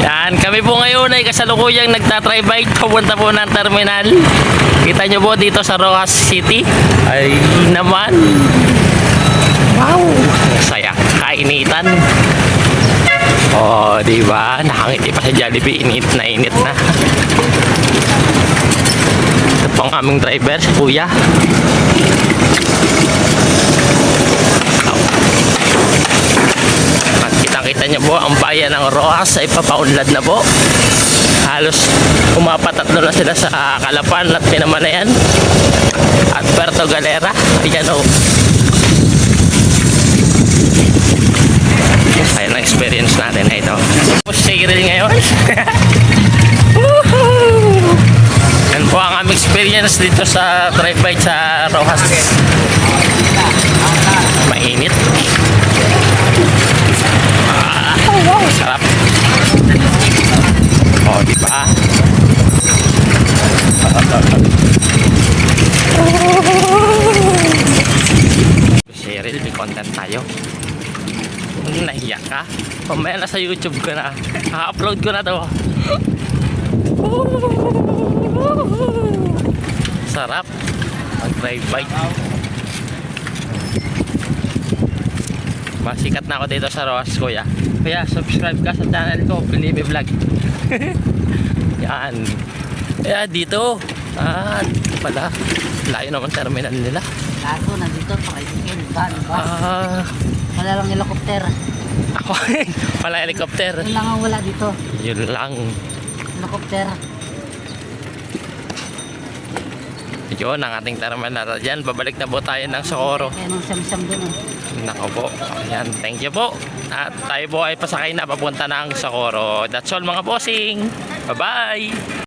Yan, kami po ngayon ay kasalukuyang nagtatry bike papunta po ng terminal. Kita nyo po dito sa Rojas City. Ay naman. Wow, saya. Kainitan. Oh, di ba? Nakangiti pa sa Jollibee. Init na init na. Ito po ang aming driver, Kuya. At kitang-kita niyo po, ang bayan ng Rojas ay papaunlad na po. Halos umapatatlo na sila sa Kalapan at Pinamanayan. At Puerto Galera. Ayan o. Ayan ang experience natin na ito. Cyril ngayon. Yan po ang aming experience dito sa drive-by sa Rojas. Mainit. Ah, wow, sarap. Oh, di ba? Cheryl, may content tayo. Nahiya ka? Pamaya na sa YouTube ko na. Ha-upload ko na to. Sarap. Mag-drive bike. Masikat na ako dito sa Rojas, kuya. Kuya, subscribe ka sa channel ko, Pilipi Vlog. Yan. Kaya dito. Ah, pala. Layo naman terminal nila. Gago, nandito, tricycle, van, bus. Ah, Wala lang helicopter. ako Wala helicopter. Yun lang ang wala dito. Yun lang. Helicopter. Yun ang ating terminal. Diyan, babalik na po tayo ng Socorro. Kaya nung siyam-siyam dun eh. Nako po. Ayan, thank you po. At tayo po ay pasakay na papunta ng Socorro. That's all mga bossing. Bye-bye!